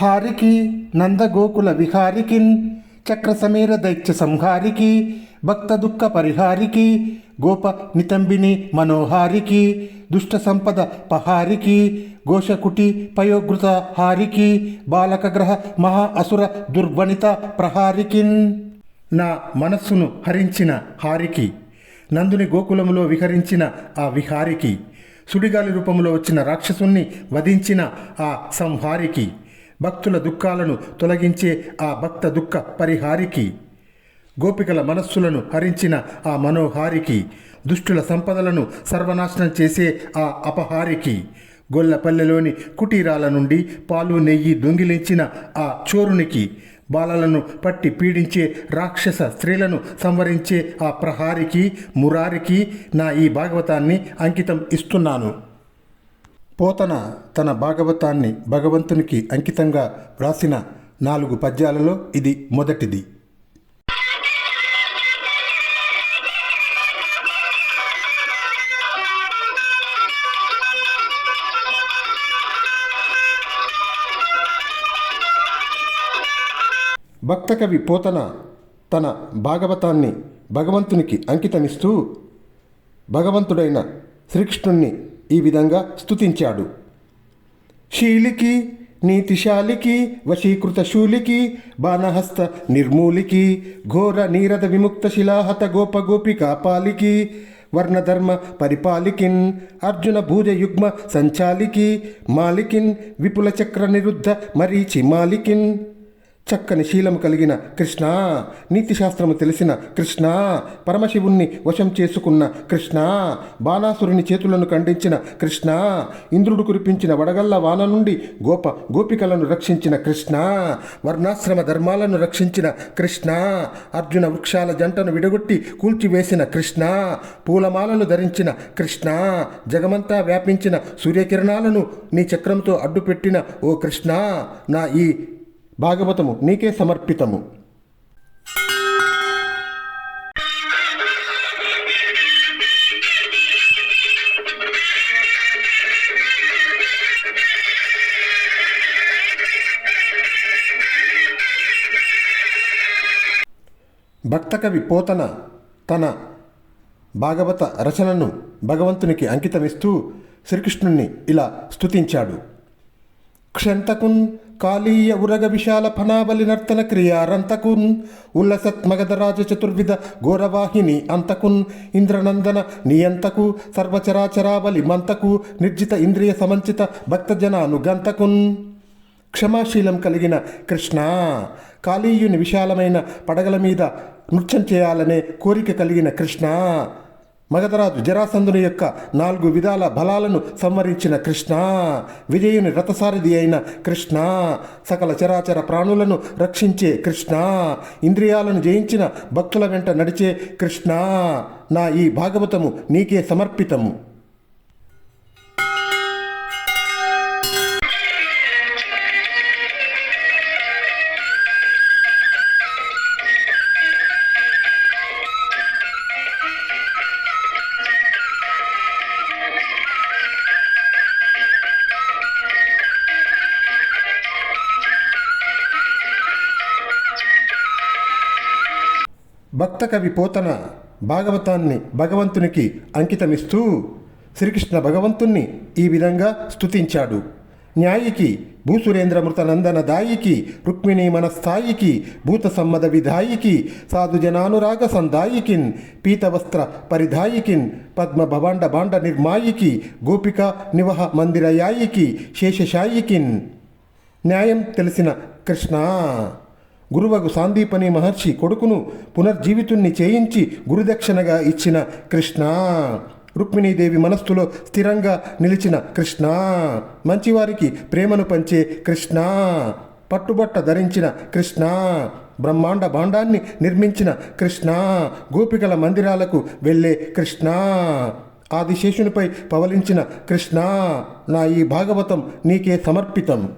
హారికి నందగోకుల విహారికిన్ చక్ర సమీర దైత్య సంహారికి భక్త దుఃఖ పరిహారికి గోప నితంబిని మనోహారికి దుష్ట సంపద పహారికి ఘోషకుటి పయోగృత హారికి బాలక గ్రహ మహా అసుర దుర్వణిత ప్రహారికిన్ నా మనస్సును హరించిన హారికి నందుని గోకులములో విహరించిన ఆ విహారికి సుడిగాలి రూపంలో వచ్చిన రాక్షసుణ్ణి వధించిన ఆ సంహారికి భక్తుల దుఃఖాలను తొలగించే ఆ భక్త దుఃఖ పరిహారికి గోపికల మనస్సులను హరించిన ఆ మనోహారికి దుష్టుల సంపదలను సర్వనాశనం చేసే ఆ అపహారికి గొల్లపల్లెలోని కుటీరాల నుండి పాలు నెయ్యి దొంగిలించిన ఆ చోరునికి బాలలను పట్టి పీడించే రాక్షస స్త్రీలను సంవరించే ఆ ప్రహారికి మురారికి నా ఈ భాగవతాన్ని అంకితం ఇస్తున్నాను. పోతన తన భాగవతాన్ని భగవంతునికి అంకితంగా వ్రాసిన నాలుగు పద్యాలలో ఇది మొదటిది. భక్తకవి పోతన తన భాగవతాన్ని భగవంతునికి అంకితమిస్తూ భగవంతుడైన శ్రీకృష్ణుణ్ణి ఈ విధంగా స్తుతించాడు. శీలికి నీతిశాలికి వశీకృత శూలికి బాణహస్త నిర్మూలికి ఘోర నీరద విముక్త శిలాహత గోప గోపికా పాలికి వర్ణధర్మ పరిపాలికిన్ అర్జున భూజ యుగ్మ సంచాలికి మాలికిన్ విపుల చక్ర నిరుద్ధ మరీచి మాలికిన్. చక్కని శీలము కలిగిన కృష్ణ నీతిశాస్త్రము తెలిసిన కృష్ణ పరమశివుణ్ణి వశం చేసుకున్న కృష్ణ బాణాసురుని చేతులను ఖండించిన కృష్ణ ఇంద్రుడు కురిపించిన వడగల్ల వాన నుండి గోప గోపికలను రక్షించిన కృష్ణ వర్ణాశ్రమ ధర్మాలను రక్షించిన కృష్ణ అర్జున వృక్షాల జంటను విడగొట్టి కూల్చివేసిన కృష్ణ పూలమాలను ధరించిన కృష్ణ జగమంతా వ్యాపించిన సూర్యకిరణాలను నీ చక్రంతో అడ్డుపెట్టిన ఓ కృష్ణ నా ఈ భాగవతము నీకే సమర్పితము. భక్తకవి పోతన తన భాగవత రచనను భగవంతునికి అంకితమిస్తూ శ్రీకృష్ణుణ్ణి ఇలా స్తుతించాడు. క్షంతకున్ కాళీయ ఉరగ విశాల ఫనాబలి నర్తన క్రియారంతకున్ ఉల్లసత్ మగధరాజ చతుర్విధ ఘోరవాహిని అంతకున్ ఇంద్రనందన నియంతకు సర్వచరాచరాబలి మంతకు నిర్జిత ఇంద్రియ సమంచిత భక్తజనాను గంతకున్. క్షమాశీలం కలిగిన కృష్ణ కాళీయుని విశాలమైన పడగల మీద నృత్యం చేయాలనే కోరిక కలిగిన కృష్ణ మగధరాజు జరాసంధుని యొక్క నాలుగు విధాల బలాలను సంవరించిన కృష్ణ విజయుని రథసారథి అయిన కృష్ణ సకల చరాచర ప్రాణులను రక్షించే కృష్ణ ఇంద్రియాలను జయించిన భక్తుల వెంట నడిచే కృష్ణ నా ఈ భాగవతము నీకే సమర్పితము. భక్తకవి పోతన భాగవతాన్ని భగవంతునికి అంకితమిస్తూ శ్రీకృష్ణ భగవంతుణ్ణి ఈ విధంగా స్తుతించాడు. న్యాయికి భూసురేంద్రమృతనందన దాయికి రుక్మిణీ మనస్థాయికి భూత సమ్మద విధాయికి సాధు జనానురాగ సందాయికిన్ పీతవస్త్ర పరిధాయికిన్ పద్మ భవాండ బాండ నిర్మాయికి గోపిక నివహ మందిరయాయికి శేషశాయికిన్. న్యాయం తెలిసిన కృష్ణ గురువగు సాందీపని మహర్షి కొడుకును పునర్జీవితుణ్ణి చేయించి గురుదక్షిణగా ఇచ్చిన కృష్ణ. రుక్మిణీదేవి మనస్సులో స్థిరంగా నిలిచిన కృష్ణ. మంచివారికి ప్రేమను పంచే కృష్ణ. పట్టుబట్ట ధరించిన కృష్ణ. బ్రహ్మాండ భాండాన్ని నిర్మించిన కృష్ణ. గోపికల మందిరాలకు వెళ్ళే కృష్ణ. ఆదిశేషునిపై పవలించిన కృష్ణ. నా ఈ భాగవతం నీకే సమర్పితం.